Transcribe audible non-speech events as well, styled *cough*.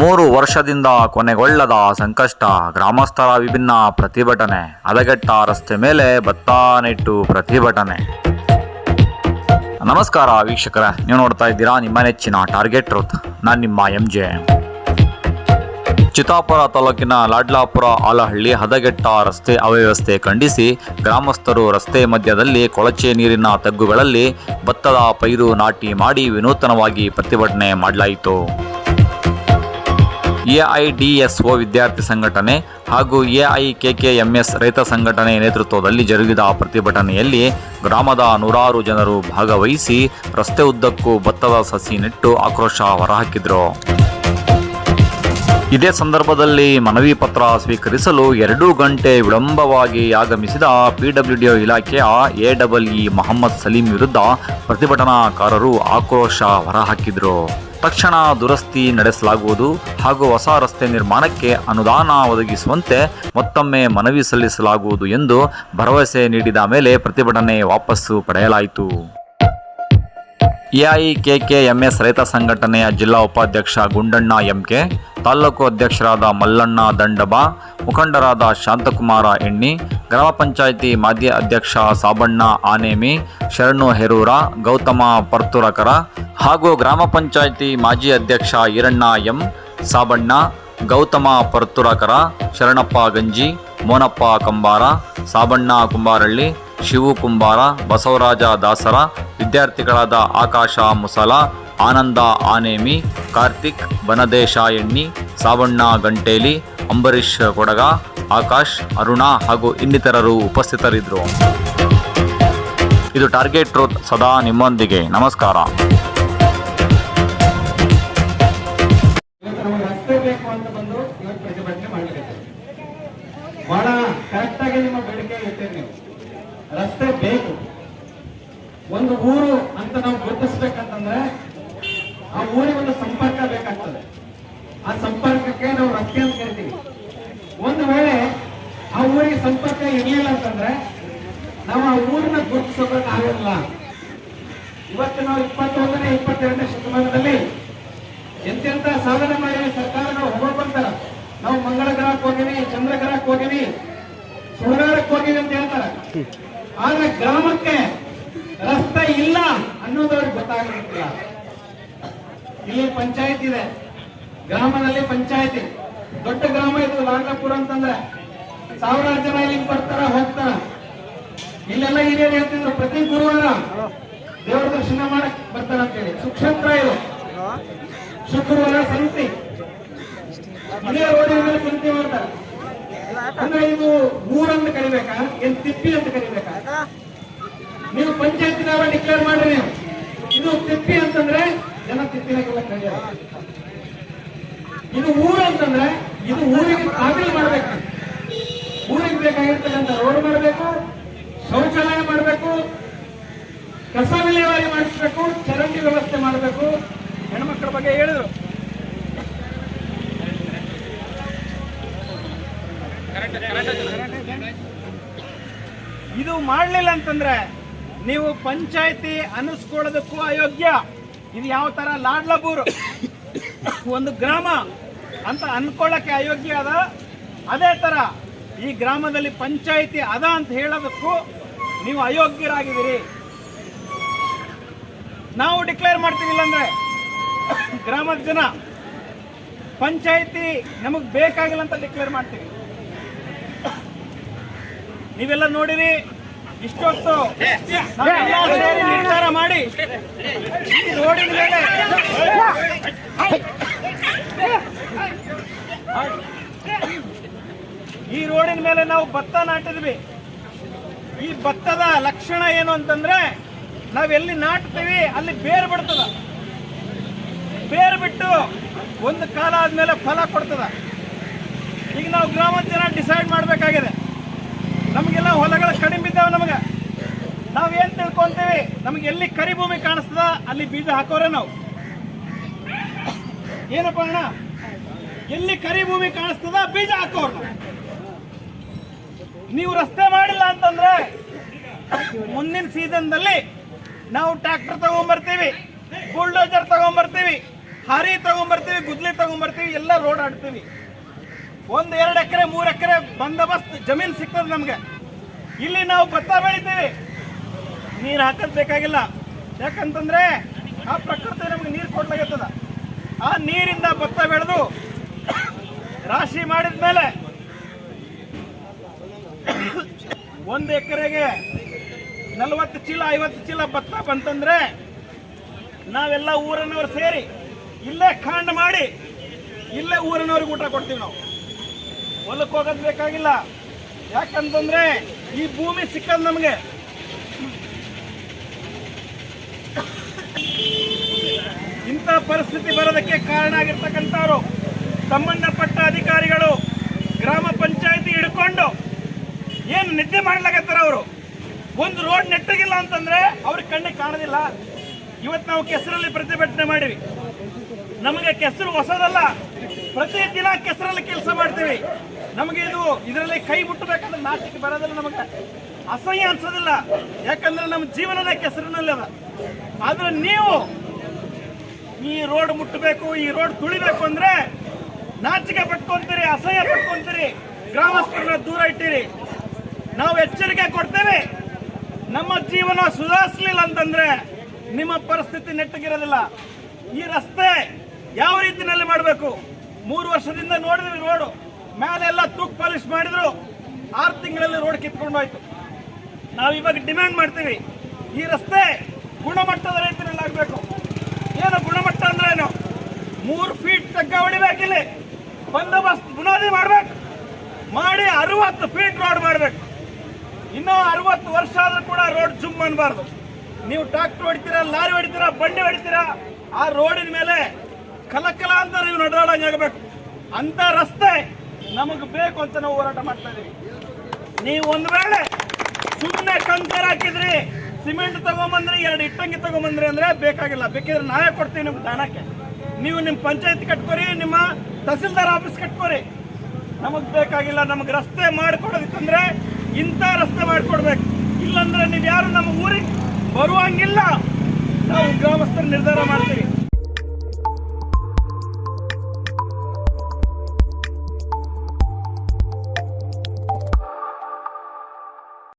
ಮೂರು ವರ್ಷದಿಂದ ಕೊನೆಗೊಳ್ಳದ ಸಂಕಷ್ಟ, ಗ್ರಾಮಸ್ಥರ ವಿಭಿನ್ನ ಪ್ರತಿಭಟನೆ, ಹದಗೆಟ್ಟ ರಸ್ತೆ ಮೇಲೆ ಭತ್ತ ನೆಟ್ಟು ಪ್ರತಿಭಟನೆ. ನಮಸ್ಕಾರ ವೀಕ್ಷಕರ, ನೀವು ನೋಡ್ತಾ ಇದ್ದೀರಾ ನಿಮ್ಮ ನೆಚ್ಚಿನ ಟಾರ್ಗೆಟ್ ಟ್ರೂತ್. ನಾನು ನಿಮ್ಮ ಎಂ ಜೆ ಚಿತ್ತಾಪುರ ತಾಲೂಕಿನ ಲಾಡ್ಲಾಪುರ ಆಲಹಳ್ಳಿ ಹದಗೆಟ್ಟ ರಸ್ತೆ ಅವ್ಯವಸ್ಥೆ ಖಂಡಿಸಿ ಗ್ರಾಮಸ್ಥರು ರಸ್ತೆ ಮಧ್ಯದಲ್ಲಿ ಕೊಳಚೆ ನೀರಿನ ತಗ್ಗುಗಳಲ್ಲಿ ಭತ್ತದ ಪೈರು ನಾಟಿ ಮಾಡಿ ವಿನೂತನವಾಗಿ ಪ್ರತಿಭಟನೆ ಮಾಡಲಾಯಿತು. ಎಐಡಿಎಸ್ಒ ವಿದ್ಯಾರ್ಥಿ ಸಂಘಟನೆ ಹಾಗೂ ಎಐಕೆಕೆಎಂಎಸ್ ರೈತ ಸಂಘಟನೆ ನೇತೃತ್ವದಲ್ಲಿ ಜರುಗಿದ ಪ್ರತಿಭಟನೆಯಲ್ಲಿ ಗ್ರಾಮದ ನೂರಾರು ಜನರು ಭಾಗವಹಿಸಿ ರಸ್ತೆ ಉದ್ದಕ್ಕೂ ಭತ್ತದ ಸಸಿ ನೆಟ್ಟು ಆಕ್ರೋಶ ಹೊರಹಾಕಿದರು. ಇದೇ ಸಂದರ್ಭದಲ್ಲಿ ಮನವಿ ಪತ್ರ ಸ್ವೀಕರಿಸಲು ಎರಡು ಗಂಟೆ ವಿಳಂಬವಾಗಿ ಆಗಮಿಸಿದ ಪಿಡಬ್ಲ್ಯೂಡಿಒ ಇಲಾಖೆಯ ಎಡಬ್ಲ್ಇ ಮೊಹಮ್ಮದ್ ಸಲೀಂ ವಿರುದ್ಧ ಪ್ರತಿಭಟನಾಕಾರರು ಆಕ್ರೋಶ ಹೊರಹಾಕಿದರು. ತಕ್ಷಣ ದುರಸ್ತಿ ನಡೆಸಲಾಗುವುದು ಹಾಗೂ ಹೊಸ ರಸ್ತೆ ನಿರ್ಮಾಣಕ್ಕೆ ಅನುದಾನ ಒದಗಿಸುವಂತೆ ಮತ್ತೊಮ್ಮೆ ಮನವಿ ಸಲ್ಲಿಸಲಾಗುವುದು ಎಂದು ಭರವಸೆ ನೀಡಿದ ಮೇಲೆ ಪ್ರತಿಭಟನೆ ವಾಪಸ್ಸು ಪಡೆಯಲಾಯಿತು. ಎಐಕೆಕೆಎಂಎಸ್ ರೈತ ಸಂಘಟನೆಯ ಜಿಲ್ಲಾ ಉಪಾಧ್ಯಕ್ಷ ಗುಂಡಣ್ಣ ಎಂಕೆ, ತಾಲ್ಲೂಕು ಅಧ್ಯಕ್ಷರಾದ ಮಲ್ಲಣ್ಣ ದಂಡಬ, ಮುಖಂಡರಾದ ಶಾಂತಕುಮಾರ ಎಣ್ಣಿ ಗ್ರಾಮ ಪಂಚಾಯಿತಿ ಮಾಜಿ ಅಧ್ಯಕ್ಷ ಸಾಬಣ್ಣ ಆನೇಮಿ, ಶರಣು ಹೆರೂರ, ಗೌತಮ ಪರ್ತುರಕರ ಹಾಗೂ ಗ್ರಾಮ ಪಂಚಾಯಿತಿ ಮಾಜಿ ಅಧ್ಯಕ್ಷ ಈರಣ್ಣ ಎಂ ಸಾಬಣ್ಣ, ಗೌತಮ ಪರ್ತುರಕರ, ಶರಣಪ್ಪ ಗಂಜಿ, ಮೋನಪ್ಪ ಕಂಬಾರ, ಸಾಬಣ್ಣ ಕುಂಬಾರಳ್ಳಿ, ಶಿವು ಕುಂಬಾರ, ಬಸವರಾಜ ದಾಸರ, ವಿದ್ಯಾರ್ಥಿಗಳಾದ ಆಕಾಶ ಮುಸಲ, ಆನಂದ ಆನೇಮಿ, ಕಾರ್ತಿಕ್, ಬನದೇಶ ಎಣ್ಣಿ, ಸಾಬಣ್ಣ ಗಂಟೇಲಿ ಅಂಬರೀಶ್ ಕೊಡಗ ಆಕಾಶ್, ಅರುಣ ಹಾಗೂ ಇನ್ನಿತರರು ಉಪಸ್ಥಿತರಿದ್ದರು. ಇದು ಟಾರ್ಗೆಟ್ ಟ್ರೋತ್ ಸದಾ ನಿಮ್ಮೊಂದಿಗೆ. ನಮಸ್ಕಾರ. ಒಂದು ಊರು ಅಂತ ನಾವು ಗುರುತಿಸ್ಬೇಕಂತಂದ್ರೆ ಆ ಊರಿಗೆ ಒಂದು ಸಂಪರ್ಕ ಬೇಕಾಗ್ತದೆ ಆ ಸಂಪರ್ಕಕ್ಕೆ ನಾವು ರಸ್ತೆ ಅಂತ ಕರಿತೀವಿ ಒಂದು ವೇಳೆ ಆ ಊರಿಗೆ ಸಂಪರ್ಕ ಇರಲಿಲ್ಲ ಅಂತಂದ್ರೆ ಆ ಊರನ್ನ ಗುರುತಿಸೋದಕ್ಕೆ ಆಗೋದಿಲ್ಲ ಇವತ್ತು ನಾವು ಇಪ್ಪತ್ತೊಂದನೇ, ಇಪ್ಪತ್ತೆರಡನೇ ಶತಮಾನದಲ್ಲಿ ಎಂತೆಂತ ಸಾಧನೆ ಮಾಡಿ ಸರ್ಕಾರಗಳು ಹೊಗಳ್ಕೊಂತಾರ ನಾವು ಮಂಗಳ ಗ್ರಹಕ್ಕೆ ಹೋಗಿವಿ ಚಂದ್ರ ಗ್ರಹಕ್ಕೆ ಹೋಗಿವಿ ಹೋಗಿವಿ ಅಂತ ಹೇಳ್ತಾರೆ. ಆದ್ರೆ ಗ್ರಾಮಕ್ಕೆ ರಸ್ತೆ ಇಲ್ಲ ಅನ್ನೋದವ್ರಿಗೆ ಗೊತ್ತಾಗಲಿಕ್ಕಿಲ್ಲ. ಇಲ್ಲಿ ಪಂಚಾಯತ್ ಇದೆ. ಗ್ರಾಮದಲ್ಲಿ ಪಂಚಾಯತಿ. ದೊಡ್ಡ ಗ್ರಾಮ ಇದು ಲಾಂಗಾಪುರ ಅಂತಂದ್ರೆ ಸಾವಿರಾರು ಜನ ಇಲ್ಲಿ ಬರ್ತಾರ, ಹೋಗ್ತಾರ. ಇಲ್ಲೆಲ್ಲ ಹಿರಿಯರು ಹೇಳ್ತಿದ್ರು, ಪ್ರತಿ ಗುರುವಾರ ದೇವರ ದರ್ಶನ ಮಾಡಕ್ ಬರ್ತಾರಂತ ಅಂತೇಳಿ. ಸುಕ್ಷೇತ್ರ ಇದು. ಶುಕ್ರವಾರ ಸಂತಿ. ಹಿರಿಯ ರೋಡಿನ ಮೇಲೆ ಸಂತಿ ಮಾಡ್ತಾರೆ. ಅಂದ್ರೆ ಇದು ಊರಂತ ಕರಿಬೇಕಾ? ಏನ್ ತಿಪ್ಪಿ ಅಂತ ಕರಿಬೇಕಾ? ನೀವು ಪಂಚಾಯತಿನವರ ಡಿಕ್ಲೇರ್ ಮಾಡ್ರಿ ನೀವು. ಇದು ತಿಪ್ಪಿ ಅಂತಂದ್ರೆ ಜನ ತಿಪ್ಪಿನಾಗೆಲ್ಲ ಕರೆಯೋದು ಇದು ಊರು ಅಂತಂದ್ರೆ ಇದು ಊರಿಗೆ ಕಾಬಿಲ್ ಮಾಡ್ಬೇಕು. ಊರಿಗೆ ಬೇಕಾಗಿರ್ತಕ್ಕಂಥ ರೋಡ್ ಮಾಡಬೇಕು ಶೌಚಾಲಯ ಮಾಡಬೇಕು ಕಸ ವಿಲೇವಾರಿ ಮಾಡಿಸ್ಬೇಕು, ಚರಂಡಿ ವ್ಯವಸ್ಥೆ ಮಾಡಬೇಕು. ಹೆಣ್ಮಕ್ಳ ಬಗ್ಗೆ ಹೇಳಿದ್ರು ಇದು ಮಾಡಲಿಲ್ಲ ಅಂತಂದ್ರೆ ನೀವು ಪಂಚಾಯತಿ ಅನಿಸ್ಕೊಳ್ಳೋದಕ್ಕೂ ಅಯೋಗ್ಯ. ಇದು ಯಾವ ತರ? ಲಾಡ್ಲಬೂರು. ಒಂದು ಗ್ರಾಮ ಅಂತ ಅನ್ಕೊಳ್ಳಕ್ಕೆ ಅಯೋಗ್ಯ ಅದ. ಅದೇ ತರ ಈ ಗ್ರಾಮದಲ್ಲಿ ಪಂಚಾಯತಿ ಅದ ಅಂತ ಹೇಳೋದಕ್ಕೂ ನೀವು ಅಯೋಗ್ಯರಾಗಿದ್ದೀರಿ. ನಾವು ಡಿಕ್ಲೇರ್ ಮಾಡ್ತೀವಿ ಇಲ್ಲಾಂದ್ರೆ ಗ್ರಾಮದ ಜನ, ಪಂಚಾಯಿತಿ ನಮಗೆ ಬೇಕಾಗಿಲ್ಲ ಅಂತ ಡಿಕ್ಲೇರ್ ಮಾಡ್ತೀವಿ. ನೀವೆಲ್ಲ ನೋಡಿರಿ, ಇಷ್ಟೊತ್ತು ನಿರ್ಧಾರ ಮಾಡಿ ರೋಡಿನ ಮೇಲೆ ಈ ರೋಡಿನ ಮೇಲೆ ನಾವು ಭತ್ತ ನಾಟಿದ್ವಿ. ಈ ಭತ್ತದ ಲಕ್ಷಣ ಏನು ಅಂತಂದ್ರೆ ನಾವ್ ಎಲ್ಲಿ ನಾಟ್ತೀವಿ, ಅಲ್ಲಿ ಬೇರು ಬಿಡ್ತದ. ಬೇರು ಬಿಟ್ಟು ಒಂದು ಕಾಲ ಆದಮೇಲೆ ಫಲ ಕೊಡ್ತದ. ಈಗ ನಾವು ಗ್ರಾಮದ ಜನ ಡಿಸೈಡ್ ಮಾಡಬೇಕಾಗಿದೆ. ನಮಗೆಲ್ಲ ಹೊಲಗಳ ಕಡಿಮೆ ಇದ್ದಾವೆ ನಮಗೆ. ನಾವೇನ್ ತಿಳ್ಕೊಂತೀವಿ, ನಮ್ಗೆ ಎಲ್ಲಿ ಕರಿ ಭೂಮಿ ಕಾಣಿಸ್ತದ, ಅಲ್ಲಿ ಬೀಜ ಹಾಕೋರೆ ನಾವು. ಏನಪ್ಪ ಅಣ್ಣ? ಎಲ್ಲಿ ಕರಿ ಭೂಮಿ ಕಾಣಿಸ್ತದ, ಬೀಜ ಹಾಕೋರು ನಾವು. ನೀವು ರಸ್ತೆ ಮಾಡಿಲ್ಲ ಅಂತಂದ್ರೆ ಮುಂದಿನ ಸೀಸನ್ದಲ್ಲಿ ನಾವು ಟ್ರ್ಯಾಕ್ಟರ್ ತಗೊಂಬರ್ತೀವಿ, ಬುಲ್ಡೋಜರ್ ತಗೊಂಡ್ಬರ್ತೀವಿ ಹಾರಿ ತಗೊಂಬರ್ತೀವಿ, ಗುದ್ಲಿ ತಗೊಂಬರ್ತೀವಿ, ಎಲ್ಲ ರೋಡ್ ಆಡ್ತೀವಿ. ಒಂದು ಎರಡು ಎಕರೆ, ಮೂರು ಎಕರೆ ಬಂದೋಬಸ್ತ್ ಜಮೀನ್ ಸಿಗ್ತದೆ ನಮ್ಗೆ. ಇಲ್ಲಿ ನಾವು ಭತ್ತ ಬೆಳಿತೀವಿ. ನೀರು ಹಾಕದ್ ಬೇಕಾಗಿಲ್ಲ. ಯಾಕಂತಂದ್ರೆ ಆ ಪ್ರಕೃತಿ ನಮ್ಗೆ ನೀರು ಕೊಡ್ಲಾಗತ್ತದ. ಆ ನೀರಿಂದ ಭತ್ತ ಬೆಳೆದು ರಾಶಿ ಮಾಡಿದ್ಮೇಲೆ *coughs* ಒಂದು ಎಕರೆಗೆ ನಲವತ್ತು ಚೀಲ, ಐವತ್ತು ಚೀಲ ಭತ್ತ ಬಂತಂದ್ರೆ ನಾವೆಲ್ಲ ಊರನ್ನವ್ರು ಸೇರಿ ಇಲ್ಲೇ ಖಂಡ್ ಮಾಡಿ ಇಲ್ಲೇ ಊರಿನವ್ರಿಗೆ ಊಟ ಕೊಡ್ತೀವಿ ನಾವು. ಹೊಲಕ್ಕೆ ಹೋಗೋದು ಬೇಕಾಗಿಲ್ಲ. ಯಾಕಂತಂದ್ರೆ ಈ ಭೂಮಿ ಸಿಕ್ಕದ್ ನಮಗೆ. ಇಂಥ ಪರಿಸ್ಥಿತಿ ಬರೋದಕ್ಕೆ ಕಾರಣ ಆಗಿರ್ತಕ್ಕಂಥವ್ರು. ಸಂಬಂಧಪಟ್ಟ ಅಧಿಕಾರಿಗಳು ಗ್ರಾಮ ಪಂಚಾಯಿತಿ ಹಿಡ್ಕೊಂಡು ಏನು ನಿದ್ದೆ ಮಾಡ್ಲಾಗತ್ತಾರ ಅವರು? ಒಂದು ರೋಡ್ ನೆಟ್ಟಗಿಲ್ಲ ಅಂತಂದ್ರೆ ಅವ್ರಿಗೆ ಕಣ್ಣಿಗೆ ಕಾಣೋದಿಲ್ಲ. ಇವತ್ತು ನಾವು ಕೆಸರಲ್ಲಿ ಪ್ರತಿಭಟನೆ ಮಾಡಿವಿ ನಮಗೆ ಕೆಸರು ಹೊಸದಲ್ಲ. ಪ್ರತಿ ದಿನ ಕೆಸರಲ್ಲಿ ಕೆಲಸ ಮಾಡ್ತೀವಿ. ನಮಗೆ ಇದು ಇದರಲ್ಲಿ ಕೈ ಮುಟ್ಟಬೇಕಂದ್ರೆ ನಾಚಿಕೆ ಬರೋದಿಲ್ಲ ನಮಗೆ. ಅಸಹ್ಯ ಅನ್ಸೋದಿಲ್ಲ. ಯಾಕಂದ್ರೆ ನಮ್ಮ ಜೀವನದ ಕೆಸರಿನಲ್ಲಿ ಅದ. ಆದ್ರೆ ನೀವು ಈ ರೋಡ್ ಮುಟ್ಟಬೇಕು, ಈ ರೋಡ್ ತುಳಿಬೇಕು ಅಂದ್ರೆ ನಾಚಿಕೆ ಪಟ್ಕೊಂತೀರಿ, ಅಸಹ್ಯ ಪಟ್ಕೊಂತೀರಿ. ಗ್ರಾಮಸ್ಥರನ್ನ ದೂರ ಇಟ್ಟಿರಿ. ನಾವು ಎಚ್ಚರಿಕೆ ಕೊಡ್ತೇವೆ. ನಮ್ಮ ಜೀವನ ಸುಧಾರಿಸಲಿಲ್ಲ ಅಂತಂದ್ರೆ ನಿಮ್ಮ ಪರಿಸ್ಥಿತಿ ನೆಟ್ಟಗಿರೋದಿಲ್ಲ. ಈ ರಸ್ತೆ ಯಾವ ರೀತಿನಲ್ಲಿ ಮಾಡಬೇಕು? ಮೂರು ವರ್ಷದಿಂದ ನೋಡಿದ್ವಿ ರೋಡು. ಮೇಲೆಲ್ಲ ತೂಕ್ ಪಾಲಿಶ್ ಮಾಡಿದ್ರು. ಆರು ತಿಂಗಳಲ್ಲಿ ರೋಡ್ ಕಿತ್ಕೊಂಡು ಹೋಯ್ತು. ನಾವು ಇವಾಗ ಡಿಮ್ಯಾಂಡ್ ಮಾಡ್ತೀವಿ. ಈ ರಸ್ತೆ ಗುಣಮಟ್ಟದ ರೀತಿಯಲ್ಲಿ ಆಗಬೇಕು. ಏನು ಗುಣಮಟ್ಟ ಅಂದ್ರೆ ಏನು? ಮೂರು ಫೀಟ್ ತಗ್ಗ ಹೊಡಿಬೇಕಿಲ್ಲಿ. ಬಂದೋಬಸ್ತ್ ಬುನಾದಿ ಮಾಡ್ಬೇಕು. ಮಾಡಿ ಅರವತ್ತು ಫೀಟ್ ರೋಡ್ ಮಾಡ್ಬೇಕು. ಇನ್ನೂ ಅರವತ್ತು ವರ್ಷ ಆದ್ರೂ ಕೂಡ ರೋಡ್ ಜುಮ್ ಅನ್ಬಾರ್ದು. ನೀವು ಟ್ರಾಕ್ಟರ್ ಹೊಡಿತೀರಾ, ಲಾರಿ ಹೊಡಿತೀರಾ, ಬಂಡಿ ಹೊಡಿತೀರಾ, ಆ ರೋಡಿನ ಮೇಲೆ ಕಲಕಲ ಅಂತ ನೀವು ನಡಾಡಂಗಾಗಬೇಕು ಅಂತ ರಸ್ತೆ ನಮಗೆ ಬೇಕು ಅಂತ ನಾವು ಹೋರಾಟ ಮಾಡ್ತಾ ಇದೀವಿ. ನೀವು ಒಂದು ವೇಳೆ ಸುಮ್ಮನೆ ಕಂಕರ್ ಹಾಕಿದ್ರಿ, ಸಿಮೆಂಟ್ ತಗೊಂಬಂದ್ರಿ, ಎರಡು ಇಟ್ಟಂಗಿ ತಗೊಂಬಂದ್ರಿ ಅಂದ್ರೆ ಬೇಕಾಗಿಲ್ಲ. ಬೇಕಿದ್ರೆ ನಾವೇ ಕೊಡ್ತೀವಿ ನಿಮ್ಗೆ ದಾನಕ್ಕೆ. ನೀವು ನಿಮ್ಮ ಪಂಚಾಯತ್ ಕಟ್ಕೋರಿ, ನಿಮ್ಮ ತಹಸೀಲ್ದಾರ್ ಆಫೀಸ್ ಕಟ್ಕೋರಿ. ನಮಗ್ ಬೇಕಾಗಿಲ್ಲ, ನಮಗೆ ರಸ್ತೆ ಮಾಡ್ಕೊಡೋದಿತ್ತಂದ್ರೆ ಇಂಥ ರಸ್ತೆ ಮಾಡಿಕೊಡ್ಬೇಕು. ಇಲ್ಲಂದ್ರೆ ನೀವು ಯಾರು ನಮ್ಮ ಊರಿಗೆ ಬರುವಂಗಿಲ್ಲ. ನಾವು ಗ್ರಾಮಸ್ಥರು ನಿರ್ಧಾರ ಮಾಡ್ತೀವಿ.